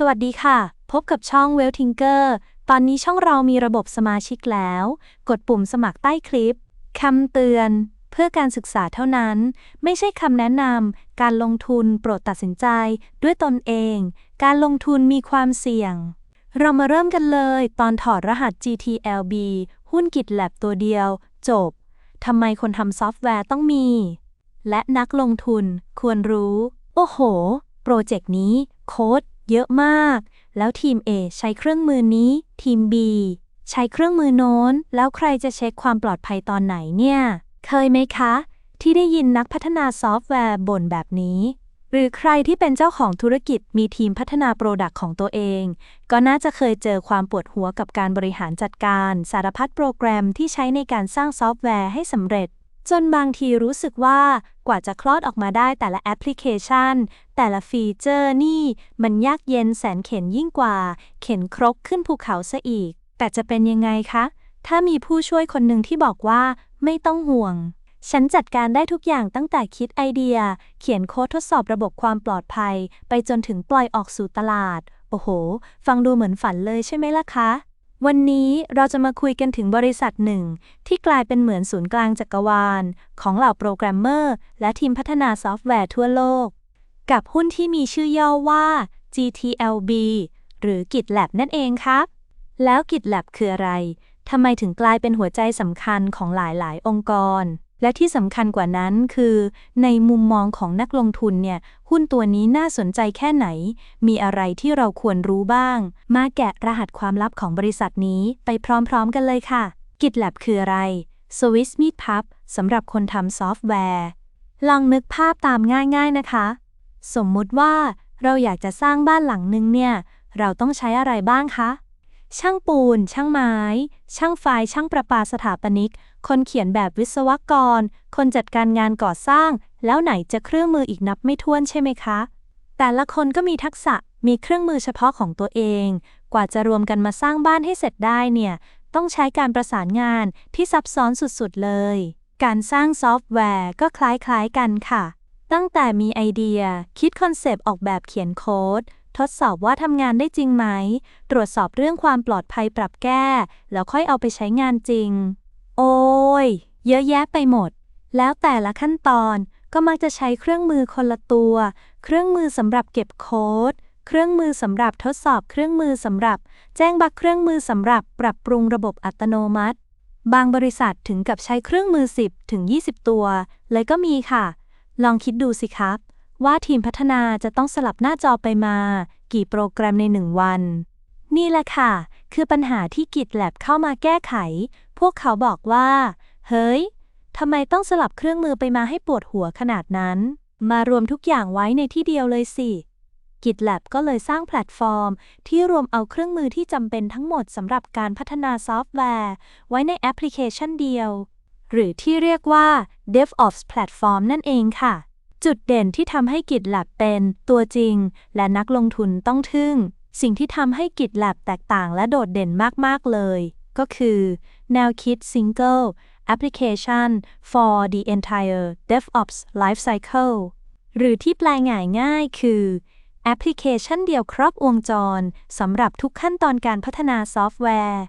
สวัสดีค่ะ พบกับช่อง w e l t i n k e r ตอนนี้ช่องเรามีระบบสมาชิกแล้ว กดปุ่มสมัครใต้คลิป คำเตือน เพื่อการศึกษาเท่านั้น ไม่ใช่คำแนะนำ การลงทุนโปรดตัดสินใจด้วยตนเอง การลงทุนมีความเสี่ยง เรามาเริ่มกันเลย ตอนถอดรหัส GTLB หุ้นกิจแลบตัวเดียว จบ ทำไมคนทำซอฟต์แวร์ต้องมี และนักลงทุนควรรู้ โอ้โห โปรเจกต์นี้ โค้ด เยอะมาก แล้วทีม A ใช้เครื่องมือนี้ ทีม B ใช้เครื่องมือโน้น แล้วใครจะเช็คความปลอดภัยตอนไหนเนี่ย เคยไหมคะ ที่ได้ยินนักพัฒนาซอฟต์แวร์บ่นแบบนี้ หรือใครที่เป็นเจ้าของธุรกิจมีทีมพัฒนาโปรดักต์ของตัวเอง ก็น่าจะเคยเจอความปวดหัวกับการบริหารจัดการ สารพัดโปรแกรมที่ใช้ในการสร้างซอฟต์แวร์ให้สำเร็จ จนบางทีรู้สึกว่ากว่าจะคลอดออกมาได้แต่ละแอปพลิเคชัน แต่ละฟีเจอร์นี่ มันยากเย็นแสนเข็นยิ่งกว่า เข็นครกขึ้นภูเขาซะอีก แต่จะเป็นยังไงคะ ถ้ามีผู้ช่วยคนหนึ่งที่บอกว่าไม่ต้องห่วง ฉันจัดการได้ทุกอย่างตั้งแต่คิดไอเดีย เขียนโค้ดทดสอบระบบความปลอดภัย ไปจนถึงปล่อยออกสู่ตลาด โอ้โห ฟังดูเหมือนฝันเลยใช่ไหมล่ะคะ วันนี้เราจะมาคุยกันถึงบริษัทหนึ่ง ที่กลายเป็นเหมือนศูนย์กลางจักรวาล ของเหล่าโปรแกรมเมอร์ และทีมพัฒนาซอฟต์แวร์ทั่วโลก กับหุ้นที่มีชื่อย่อว่า GTLB หรือ GitLab นั่นเองครับ แล้ว GitLab คืออะไรทำไมถึงกลายเป็นหัวใจสำคัญของหลายๆ องค์กร และที่สำคัญกว่านั้นคือ ในมุมมองของนักลงทุนเนี่ย หุ้นตัวนี้น่าสนใจแค่ไหน มีอะไรที่เราควรรู้บ้าง มาแกะรหัสความลับของบริษัทนี้ไปพร้อมๆกันเลยค่ะ GitLab คืออะไร Swiss Meat Pub สำหรับคนทำซอฟต์แวร์ ลองนึกภาพตามง่ายๆนะคะ สมมุติว่าเราอยากจะสร้างบ้านหลังนึงเนี่ย เราต้องใช้อะไรบ้างคะ ช่างปูน ช่างไม้ ช่างไฟ ช่างประปาสถาปนิก คนเขียนแบบวิศวกร คนจัดการงานก่อสร้าง แล้วไหนจะเครื่องมืออีกนับไม่ถ้วนใช่ไหมคะ แต่ละคนก็มีทักษะ มีเครื่องมือเฉพาะของตัวเอง กว่าจะรวมกันมาสร้างบ้านให้เสร็จได้เนี่ย ต้องใช้การประสานงานที่ซับซ้อนสุดๆเลย การสร้างซอฟต์แวร์ก็คล้ายๆกันค่ะ ตั้งแต่มีไอเดีย คิดคอนเซปต์ออกแบบเขียนโค้ดทดสอบว่าทำงานได้จริงไหม ตรวจสอบเรื่องความปลอดภัยปรับแก้ แล้วค่อยเอาไปใช้งานจริง โอ้ย เยอะแยะไปหมด แล้วแต่ละขั้นตอนก็มักจะใช้เครื่องมือคนละตัว เครื่องมือสำหรับเก็บโค้ด เครื่องมือสำหรับทดสอบเครื่องมือสำหรับ แจ้งบักเครื่องมือสำหรับปรับปรุงระบบอัตโนมัติ บางบริษัทถึงกับใช้เครื่องมือ 10 ถึง 20 ตัว เลยก็มีค่ะ ลองคิดดูสิครับ ว่าทีมพัฒนาจะต้องสลับหน้าจอไปมา กี่โปรแกรมในหนึ่งวัน นี่แหละค่ะ คือปัญหาที่ GitLab เข้ามาแก้ไข พวกเขาบอกว่า เฮ้ยทำไมต้องสลับเครื่องมือไปมาให้ปวดหัวขนาดนั้น มารวมทุกอย่างไว้ในที่เดียวเลยสิ GitLab ก็เลยสร้างแพลตฟอร์ม ที่รวมเอาเครื่องมือที่จำเป็นทั้งหมดสำหรับการพัฒนาซอฟต์แวร์ ไว้ในแอปพลิเคชันเดียว หรือที่เรียกว่า DevOps Platform นั่นเองค่ะ จุดเด่นที่ทำให้ GitLab เป็นตัวจริง และนักลงทุนต้องทึ่ง สิ่งที่ทำให้ GitLab แตกต่างและโดดเด่นมาก ๆ เลย ก็คือ แนวคิด Single Application for the entire DevOps Lifecycle หรือที่แปลง่ายง่ายๆคือแอปพลิเคชันเดียวครอบวงจรสำหรับทุกขั้นตอนการพัฒนาซอฟต์แวร์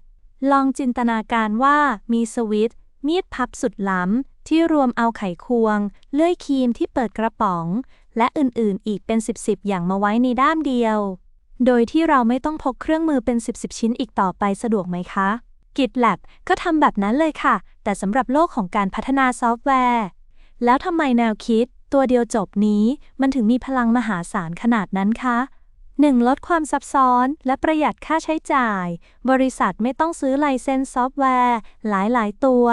ลองจินตนาการว่ามีสวิตช์มีดพับสุดล้ำ ที่รวมเอาไขควง เลื่อยครีมที่เปิดกระป๋อง และอื่นๆ อีกเป็น10ๆอย่างมาไว้ในด้ามเดียว โดยที่เราไม่ต้องพกเครื่องมือเป็น10ๆชิ้นอีกต่อไปสะดวกไหมคะ GitLab ก็ทำแบบนั้นเลยค่ะ แต่สำหรับโลกของการพัฒนาซอฟต์แวร์ แล้วทำไมแนวคิด ตัวเดียวจบนี้มันถึงมีพลังมหาศาลขนาดนั้นคะ 1. ลดความซับซ้อนและประหยัดค่าใช้จ่าย บริษัทไม่ต้องซื้อไลเซนส์ซอฟต์แวร์ หลาย ๆ ตัว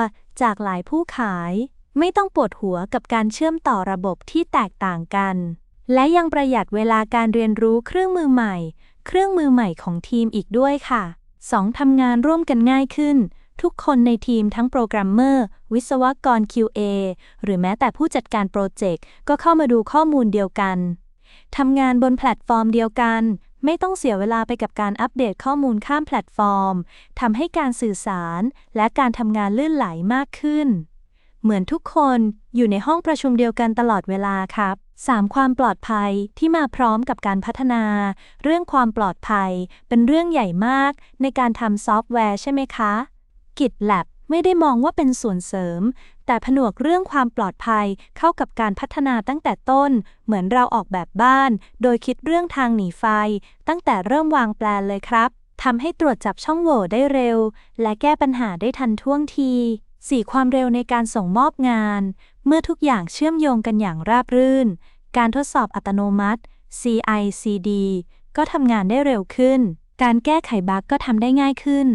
จากหลายผู้ขาย ไม่ต้องปวดหัวกับการเชื่อมต่อระบบที่แตกต่างกัน และยังประหยัดเวลาการเรียนรู้เครื่องมือใหม่ เครื่องมือใหม่ของทีมอีกด้วยค่ะ 2. ทำงานร่วมกันง่ายขึ้น ทุกคนในทีมทั้งโปรแกรมเมอร์ วิศวกร QA หรือแม้แต่ผู้จัดการโปรเจกต์ก็เข้ามาดูข้อมูลเดียวกันทำงานบนแพลตฟอร์มเดียวกัน ไม่ต้องเสียเวลาไปกับการอัปเดตข้อมูลข้ามแพลตฟอร์มทำให้การสื่อสารและการทำงานลื่นไหลมากขึ้น เหมือนทุกคนอยู่ในห้องประชุมเดียวกันตลอดเวลาครับ 3. ความปลอดภัยที่มาพร้อมกับการพัฒนา เรื่องความปลอดภัยเป็นเรื่องใหญ่มากในการทำซอฟต์แวร์ใช่ไหมคะ GitLab ไม่ได้มองว่าเป็นส่วนเสริม แต่ผนวกเรื่องความปลอดภัยเข้ากับการพัฒนาตั้งแต่ต้น เหมือนเราออกแบบบ้าน โดยคิดเรื่องทางหนีไฟ ตั้งแต่เริ่มวางแปลนเลยครับทำให้ตรวจจับช่องโหว่ได้เร็ว และแก้ปัญหาได้ทันท่วงที 4. ความเร็วในการส่งมอบงาน เมื่อทุกอย่างเชื่อมโยงกันอย่างราบรื่น การทดสอบอัตโนมัติ CI/CD ก็ทำงานได้เร็วขึ้น การแก้ไขบั๊กก็ทำได้ง่ายขึ้น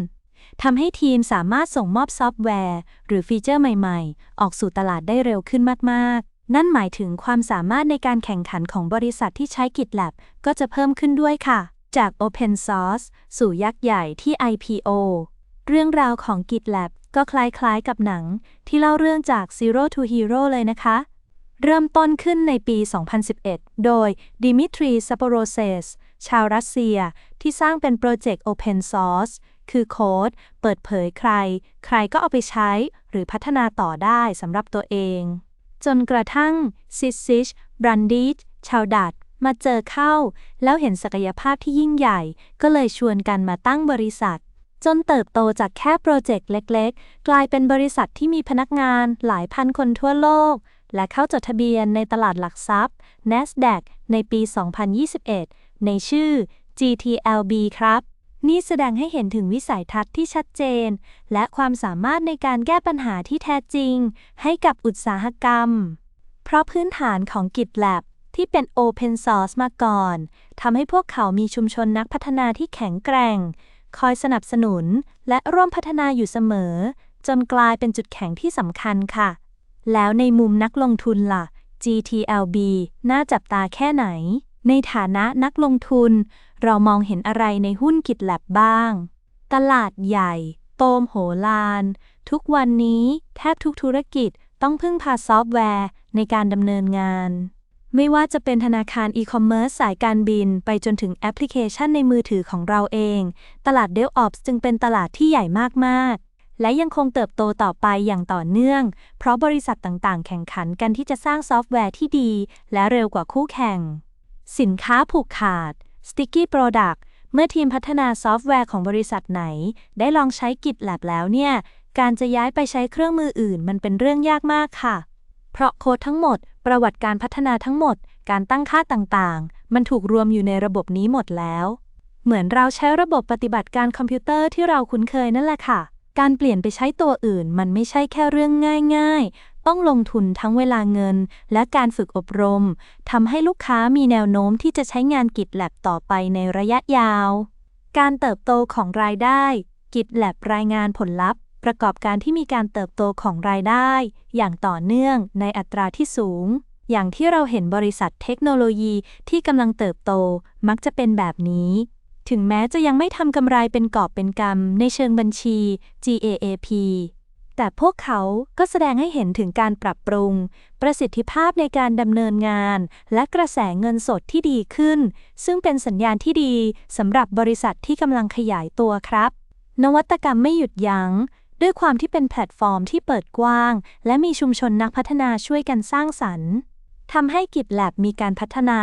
ทำให้ทีมสามารถส่งมอบซอฟต์แวร์ หรือฟีเจอร์ใหม่ๆ ออกสู่ตลาดได้เร็วขึ้นมากๆ นั่นหมายถึงความสามารถในการแข่งขันของบริษัทที่ใช้ GitLab ก็จะเพิ่มขึ้นด้วยค่ะ จาก Open Source สู่ยักษ์ใหญ่ที่ IPO เรื่องราวของ GitLab ก็คล้ายๆกับหนัง ที่เล่าเรื่องจาก Zero to Hero เลยนะคะ เริ่มต้นขึ้นในปี 2011 โดย Dimitri Saporoses ชาวรัสเซียที่สร้างเป็นโปรเจกต์ Open Source คือโค้ด เปิดเผยใคร ใครก็เอาไปใช้ หรือพัฒนาต่อได้สำหรับตัวเอง จนกระทั่งซิสซิชบรันดิชชาวดัตมาเจอเข้า แล้วเห็นศักยภาพที่ยิ่งใหญ่ ก็เลยชวนกันมาตั้งบริษัท จนเติบโตจากแค่โปรเจกต์เล็ก ๆ กลายเป็นบริษัทที่มีพนักงานหลายพันคนทั่วโลก และเข้าจดทะเบียนในตลาดหลักทรัพย์ NASDAQ ในปี 2021 ในชื่อ GTLB ครับ นี่แสดงให้เห็นถึงวิสัยทัศน์ที่ชัดเจน และความสามารถในการแก้ปัญหาที่แท้จริง ให้กับอุตสาหกรรม เพราะพื้นฐานของ GitLab ที่เป็น Open Source มาก่อนทำให้พวกเขามีชุมชนนักพัฒนาที่แข็งแกร่ง คอยสนับสนุนและร่วมพัฒนาอยู่เสมอ จนกลายเป็นจุดแข็งที่สำคัญค่ะ แล้วในมุมนักลงทุนล่ะ GTLB น่าจับตาแค่ไหน ในฐานะนักลงทุน เรามองเห็นอะไรในหุ้น GitLab บ้าง ตลาดใหญ่ โตมโหฬารทุกวันนี้แทบทุกธุรกิจต้องพึ่งพาซอฟต์แวร์ในการดำเนินงาน ไม่ว่าจะเป็นธนาคารอีคอมเมิร์ซสายการบินไปจนถึงแอปพลิเคชันในมือถือของเราเอง ตลาด DevOps จึงเป็นตลาดที่ใหญ่มากๆ และยังคงเติบโตต่อไปอย่างต่อเนื่อง เพราะบริษัทต่างๆ แข่งขันกันที่จะสร้างซอฟต์แวร์ที่ดี และเร็วกว่าคู่แข่ง สินค้าผูกขาด Sticky Product เมื่อทีมพัฒนาซอฟต์แวร์ของบริษัทไหน ได้ลองใช้ GitLab แล้วเนี่ย การจะย้ายไปใช้เครื่องมืออื่น มันเป็นเรื่องยากมากค่ะ เพราะโค้ดทั้งหมด ประวัติการพัฒนาทั้งหมด การตั้งค่าต่างๆ มันถูกรวมอยู่ในระบบนี้หมดแล้ว เหมือนเราใช้ระบบปฏิบัติการคอมพิวเตอร์ที่เราคุ้นเคยนั่นแหละค่ะ การเปลี่ยนไปใช้ตัวอื่น มันไม่ใช่แค่เรื่องง่ายๆ ต้องลงทุนทั้งเวลาเงิน และการฝึกอบรมทำให้ลูกค้ามีแนวโน้มที่จะใช้งาน GitLab ต่อไปในระยะยาว การเติบโตของรายได้ GitLab รายงานผลลัพธ์ ประกอบการที่มีการเติบโตของรายได้ อย่างต่อเนื่องในอัตราที่สูง อย่างที่เราเห็นบริษัทเทคโนโลยีที่กำลังเติบโตมักจะเป็นแบบนี้ถึงแม้จะยังไม่ทำกำไรเป็นกอบเป็นกำในเชิงบัญชี GAAP แต่พวกเขาก็แสดงให้เห็นถึงการปรับปรุง ประสิทธิภาพในการดำเนินงาน และกระแสเงินสดที่ดีขึ้น ซึ่งเป็นสัญญาณที่ดีสำหรับบริษัทที่กำลังขยายตัวครับ นวัตกรรมไม่หยุดยัง้ง ด้วยความที่เป็นแพลตฟอร์มที่เปิดกว้าง และมีชุมชนนักพัฒนาช่วยกันสร้างสรรค์ทำให้ GitLab มีการพัฒนา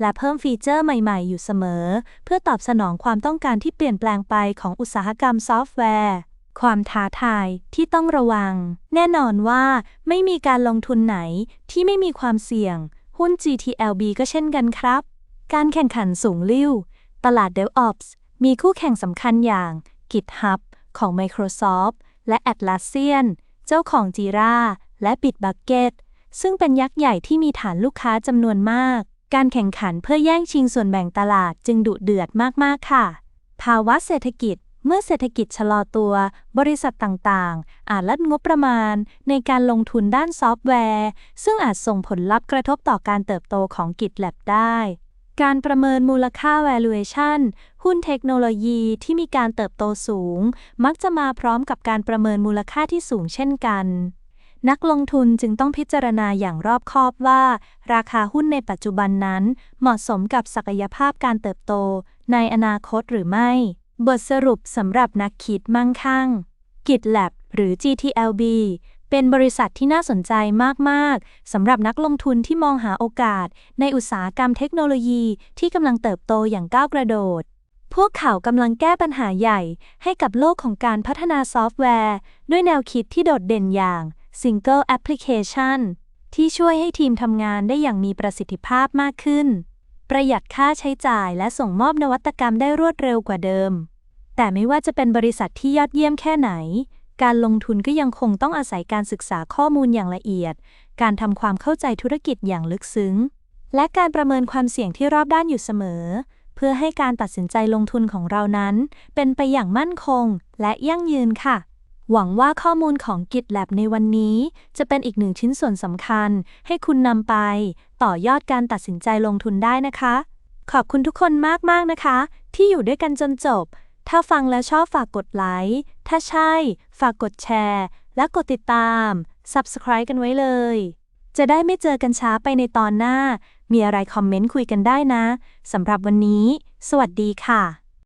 และเพิ่มฟีเจอร์ใหม่ๆ อยู่เสมอ เพื่อตอบสนองความต้องการที่เปลี่ยนแปลงไปของอุตสาหกรรมซอฟต์แวร์ ความท้าทายที่ต้องระวัง แน่นอนว่าไม่มีการลงทุนไหนที่ไม่มีความเสี่ยง หุ้น GTLB ก็เช่นกันครับ การแข่งขันสูงลิ่ว ตลาด DevOps มีคู่แข่งสำคัญอย่าง GitHub ของ Microsoft และ Atlassian เจ้าของ Jira และ Bitbucket ซึ่งเป็นยักษ์ใหญ่ที่มีฐานลูกค้าจำนวนมาก การแข่งขันเพื่อแย่งชิงส่วนแบ่งตลาดจึงดุเดือดมาก ๆ ค่ะ ภาวะเศรษฐกิจ เมื่อเศรษฐกิจชะลอตัว บริษัทต่างๆ อาจลดงบประมาณในการลงทุนด้านซอฟต์แวร์ ซึ่งอาจส่งผลลัพธ์กระทบต่อการเติบโตของ GitLab ได้ การประเมินมูลค่า valuation หุ้นเทคโนโลยีที่มีการเติบโตสูง มักจะมาพร้อมกับการประเมินมูลค่าที่สูงเช่นกันนักลงทุนจึงต้องพิจารณาอย่างรอบคอบว่า ราคาหุ้นในปัจจุบันนั้น เหมาะสมกับศักยภาพการเติบโตในอนาคตหรือไม่ บทสรุปสำหรับนักคิดมั่งคั่ง GitLab หรือ GTLB เป็นบริษัทที่น่าสนใจมาก ๆ สำหรับนักลงทุนที่มองหาโอกาส ในอุตสาหกรรมเทคโนโลยีที่กำลังเติบโตอย่างก้าวกระโดด พวกเขากำลังแก้ปัญหาใหญ่ ให้กับโลกของการพัฒนาซอฟต์แวร์ ด้วยแนวคิดที่โดดเด่นอย่าง Single Application ที่ช่วยให้ทีมทำงานได้อย่างมีประสิทธิภาพมากขึ้น ประหยัดค่าใช้จ่ายและส่งมอบนวัตกรรมได้รวดเร็วกว่าเดิม แต่ไม่ว่าจะเป็นบริษัทที่ยอดเยี่ยมแค่ไหน การลงทุนก็ยังคงต้องอาศัยการศึกษาข้อมูลอย่างละเอียด การทำความเข้าใจธุรกิจอย่างลึกซึ้ง และการประเมินความเสี่ยงที่รอบด้านอยู่เสมอ เพื่อให้การตัดสินใจลงทุนของเรานั้น เป็นไปอย่างมั่นคง และยั่งยืนค่ะ หวังว่าข้อมูลของ GitLab ในวันนี้ จะเป็นอีกหนึ่งชิ้นส่วนสำคัญ ให้คุณนำไป ต่อยอดการตัดสินใจลงทุนได้นะคะ ขอบคุณทุกคนมาก ๆ นะคะ ที่อยู่ด้วยกันจนจบ ถ้าฟังแล้วชอบฝากกดไลค์ถ้าใช่ ฝากกดแชร์ และกดติดตาม Subscribe กันไว้เลย จะได้ไม่เจอกันช้าไปในตอนหน้า มีอะไรคอมเมนต์คุยกันได้นะสำหรับวันนี้ สวัสดีค่ะ